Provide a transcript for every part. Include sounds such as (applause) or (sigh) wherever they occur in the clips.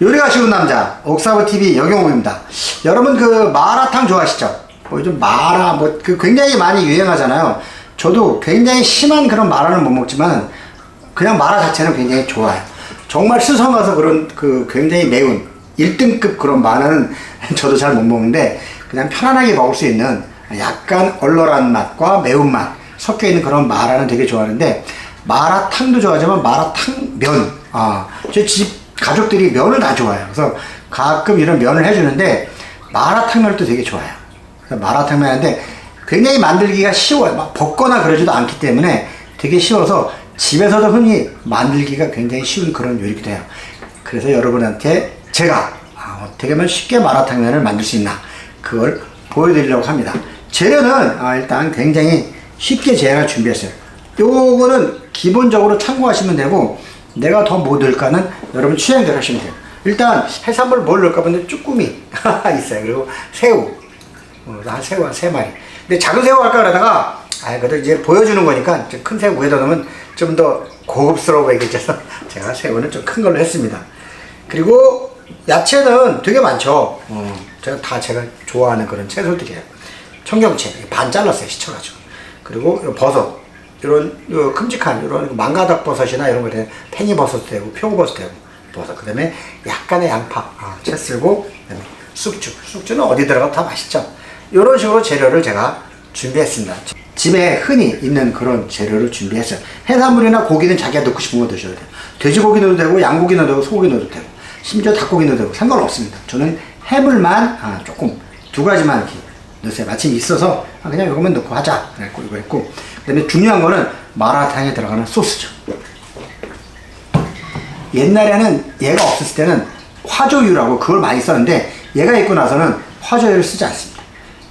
요리가 쉬운 남자 옥사브 TV 여경호입니다. 여러분 그 마라탕 좋아하시죠? 뭐 요즘 마라 뭐 그 굉장히 많이 유행하잖아요. 저도 굉장히 심한 그런 마라는 못 먹지만 그냥 마라 자체는 굉장히 좋아요. 정말 수성가서 그런 그 굉장히 매운 1등급 그런 마라는 (laughs) 저도 잘 못 먹는데 그냥 편안하게 먹을 수 있는 약간 얼얼한 맛과 매운 맛 섞여 있는 그런 마라는 되게 좋아하는데 마라탕도 좋아하지만 마라탕 면 아, 제집 가족들이 면을 다 좋아해요. 그래서 가끔 이런 면을 해주는데 마라탕면도 되게 좋아요. 그래서 마라탕면인데 굉장히 만들기가 쉬워요. 막 볶거나 그러지도 않기 때문에 되게 쉬워서 집에서도 흔히 만들기가 굉장히 쉬운 그런 요리기도 해요. 그래서 여러분한테 제가 아, 어떻게 하면 쉽게 마라탕면을 만들 수 있나 그걸 보여드리려고 합니다. 재료는 아, 일단 굉장히 쉽게 제가 준비했어요. 요거는 기본적으로 참고하시면 되고 내가 더 뭐 넣을까는 여러분 취향대로 하시면 돼요. 일단 해산물 뭘 넣을까 보는데 쭈꾸미 (laughs) 있어요. 그리고 새우 어, 한 새우 한 세 마리. 근데 작은 새우 할까 그러다가 아 그래도 이제 보여주는 거니까 좀큰 새우 위에다 넣으면 좀 더 고급스러워 보이겠죠. (laughs) 제가 새우는 좀 큰 걸로 했습니다. 그리고 야채는 되게 많죠. 어, 제가 다 제가 좋아하는 그런 채소들이에요. 청경채 반 잘랐어요 시쳐가지고. 그리고 요 버섯 이런 요 큼직한 이런 망가닥 버섯이나 이런 거 되면 팽이 버섯 되고 표고 버섯 되고 버섯 그다음에 약간의 양파 아, 채 쓸고 그다음에 쑥주 쑥주는 어디 들어가도 다 맛있죠. 이런 식으로 재료를 제가 준비했습니다. 집에 흔히 있는 그런 재료를 준비했어요. 해산물이나 고기는 자기가 넣고 싶은 거 드셔도 돼요. 돼지고기 넣어도 되고 양고기 넣어도 되고 소고기 넣어도 되고 심지어 닭고기 넣어도 되고 상관없습니다. 저는 해물만 아, 조금 두 가지만 이렇게 넣으세요. 마침 있어서 아, 그냥 이거만 넣고 하자. 그랬고 이거 했고 그다음에 중요한 거는 마라탕에 들어가는 소스죠. 옛날에는 얘가 없었을 때는 화조유라고 그걸 많이 썼는데 얘가 있고 나서는 화조유를 쓰지 않습니다.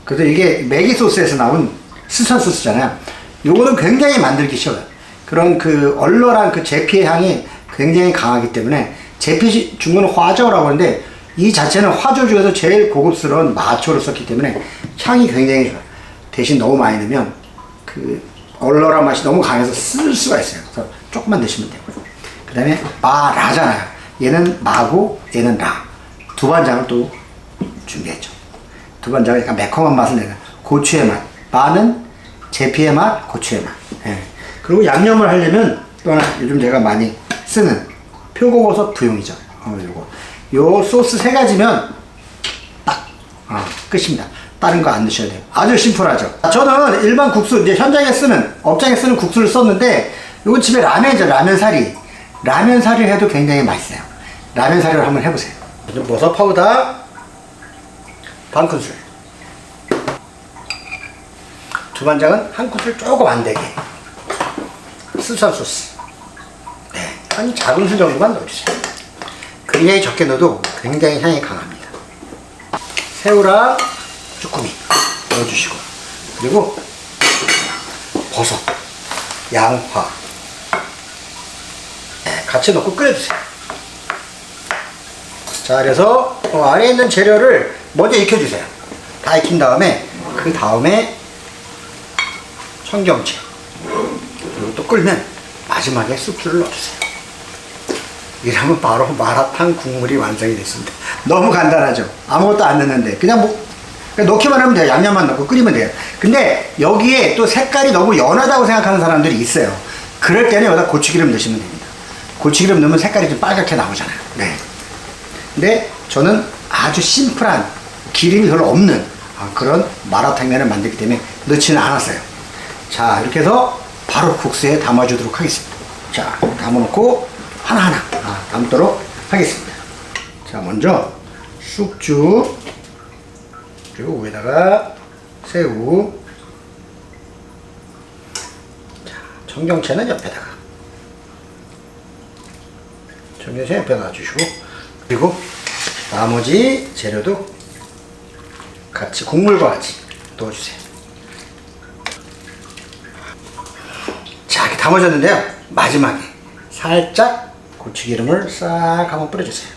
그래서 이게 매기 소스에서 나온 스산 소스잖아요. 요거는 굉장히 만들기 쉬워요. 그런 그 얼얼한 그 제피의 향이 굉장히 강하기 때문에 제피 준 거는 화조라고 하는데 이 자체는 화조 중에서 제일 고급스러운 마초를 썼기 때문에 향이 굉장히 좋아요. 대신 너무 많이 넣으면 그 얼얼한 맛이 너무 강해서 쓸 수가 있어요. 그래서 조금만 넣으시면 되고요. 그 다음에 마라잖아요. 얘는 마고 얘는 라. 두 반장을 또 준비했죠. 두 반장은 약간 매콤한 맛을 내는 고추의 맛. 마는 제피의 맛, 고추의 맛. 예. 그리고 양념을 하려면 또 하나 요즘 제가 많이 쓰는 표고버섯 부용이죠. 어, 요거. 요 소스 세 가지면 딱 어, 끝입니다. 다른 거 안 넣으셔야 돼요. 아주 심플하죠. 저는 일반 국수 이제 현장에 쓰는 업장에 쓰는 국수를 썼는데 이건 집에 라면이죠. 라면 사리. 라면 사리를 해도 굉장히 맛있어요. 라면 사리를 한번 해보세요. 버섯 파우더 반 큰술. 두반장은 한 큰술 조금 안 되게. 스산 소스. 네, 한 작은 술 정도만 넣어주세요. 굉장히 적게 넣어도 굉장히 향이 강합니다. 새우랑 쭈꾸미 넣어주시고 그리고 버섯, 양파 네, 같이 넣고 끓여주세요. 자, 그래서 어, 안에 있는 재료를 먼저 익혀주세요. 다 익힌 다음에 그 다음에 청경채 그리고 또 끓면 마지막에 쑥주를 넣어주세요. 이러면 바로 마라탕 국물이 완성이 됐습니다. 너무 간단하죠? 아무것도 안 넣는데. 그냥 뭐, 넣기만 하면 돼요. 양념만 넣고 끓이면 돼요. 근데 여기에 또 색깔이 너무 연하다고 생각하는 사람들이 있어요. 그럴 때는 여기다 고추기름 넣으시면 됩니다. 고추기름 넣으면 색깔이 좀 빨갛게 나오잖아요. 네. 근데 저는 아주 심플한 기름이 별로 없는 아, 그런 마라탕면을 만들기 때문에 넣지는 않았어요. 자, 이렇게 해서 바로 국수에 담아주도록 하겠습니다. 자, 담아놓고 하나하나 아, 담도록 하겠습니다. 자, 먼저 쑥주 그리고 위에다가 새우 자, 청경채는 옆에다가 청경채 옆에다 놔주시고 그리고 나머지 재료도 같이 국물과 같이 넣어주세요. 자, 이렇게 담아졌는데요. 마지막에 살짝 고추기름을 싹 한번 뿌려주세요.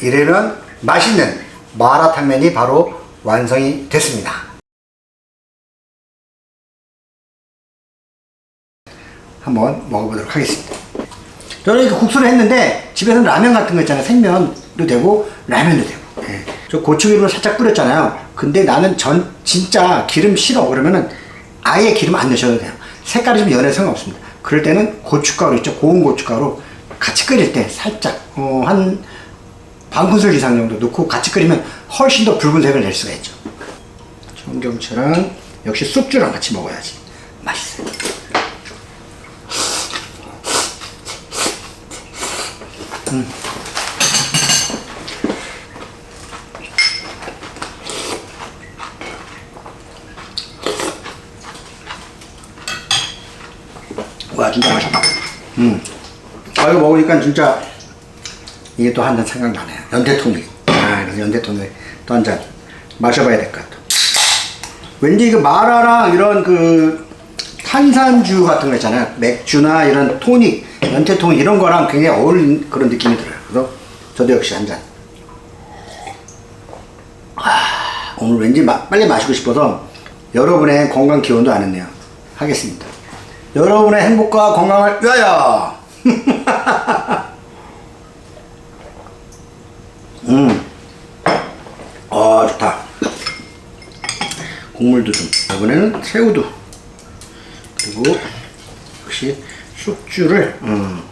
이래면 맛있는 마라탕면이 바로 완성이 됐습니다. 한번 먹어보도록 하겠습니다. 저는 이렇게 국수를 했는데 집에서는 라면 같은 거 있잖아요. 생면 되고 라면도 되고 예. 저 고추기름을 살짝 뿌렸잖아요 근데 나는 전 진짜 기름 싫어 그러면은 아예 기름 안 넣으셔도 돼요 색깔이 좀 연해 상관없습니다 그럴 때는 고춧가루 있죠 고운 고춧가루 같이 끓일 때 살짝 어, 한 반큰술 이상 정도 넣고 같이 끓이면 훨씬 더 붉은색을 낼 수가 있죠 청경채랑 역시 쑥주랑 같이 먹어야지 맛있어요 와 진짜 맛있다. 음. 아 이거 먹으니까 진짜 이게 또 한 잔 생각나네요. 연태통이. 아 그래서 연태통이 또한 잔 마셔봐야 될 것 같아. 왠지 그 마라랑 이런 그 탄산주 같은 거 있잖아요. 맥주나 이런 토닉, 연태통 이런 거랑 굉장히 어울리는 그런 느낌이 들어요. 그래서 저도 역시 한 잔. 아, 오늘 왠지 마- 빨리 마시고 싶어서 여러분의 건강 기원도 안 했네요. 하겠습니다. 여러분의 행복과 건강을 위하여! (laughs) 음. 아, 좋다. 국물도 좀. 이번에는 새우도. 그리고 역시 숙주를, 음.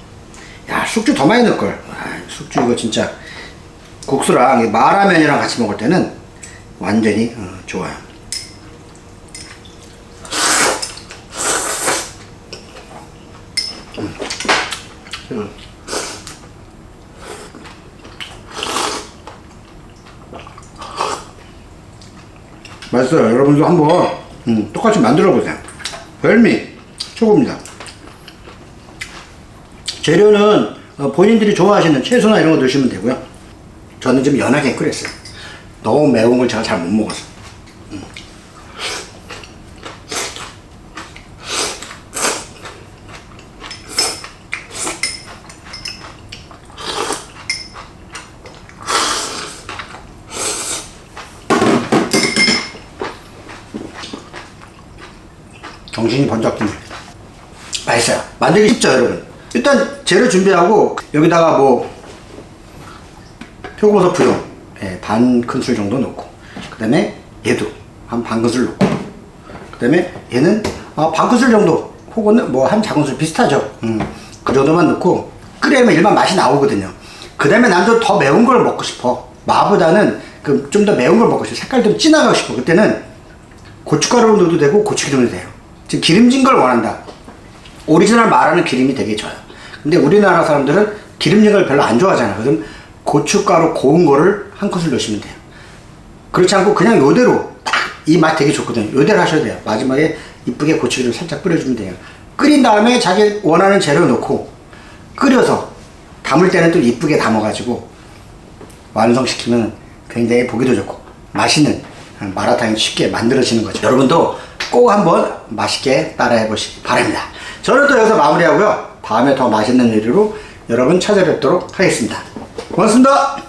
야, 숙주 더 많이 넣을걸. 아, 숙주 이거 진짜 국수랑 이 마라면이랑 같이 먹을 때는 완전히 어, 좋아요. 음. 맛있어요. 여러분도 한번 음, 똑같이 만들어 보세요. 별미 최고입니다. 재료는 어, 본인들이 좋아하시는 채소나 이런 거 넣으시면 되고요. 저는 좀 연하게 끓였어요. 너무 매운 걸 제가 잘 못 먹어서. 정신이 번쩍 드네. 맛있어요. 만들기 쉽죠, 여러분. 일단 재료 준비하고 여기다가 뭐 표고버섯 부용 예, 반 큰술 정도 넣고 그 다음에 얘도 한 반 큰술 넣고 그 다음에 얘는 아, 반 큰술 정도 혹은 뭐 한 작은 술 비슷하죠. 음, 그 정도만 넣고 끓이면 일반 맛이 나오거든요. 그 다음에 난또 더 매운 걸 먹고 싶어. 마보다는 그 좀 더 매운 걸 먹고 싶어. 색깔 좀 진하고 싶어. 그때는 고춧가루 넣어도 되고 고추기름도 돼요. 지금 기름진 걸 원한다. 오리지널 마라는 기름이 되게 좋아요. 근데 우리나라 사람들은 기름진 걸 별로 안 좋아하잖아요. 그럼 고춧가루 고운 거를 한 큰술 넣으시면 돼요. 그렇지 않고 그냥 요대로 딱 이 맛 되게 좋거든요. 요대로 하셔야 돼요. 마지막에 이쁘게 고추기름 살짝 뿌려주면 돼요. 끓인 다음에 자기 원하는 재료 넣고 끓여서 담을 때는 또 이쁘게 담아가지고 완성시키면 굉장히 보기도 좋고 맛있는 마라탕이 쉽게 만들어지는 거죠. 여러분도 꼭 한번 맛있게 따라해 보시기 바랍니다. 저는 또 여기서 마무리하고요. 다음에 더 맛있는 요리로 여러분 찾아뵙도록 하겠습니다. 고맙습니다.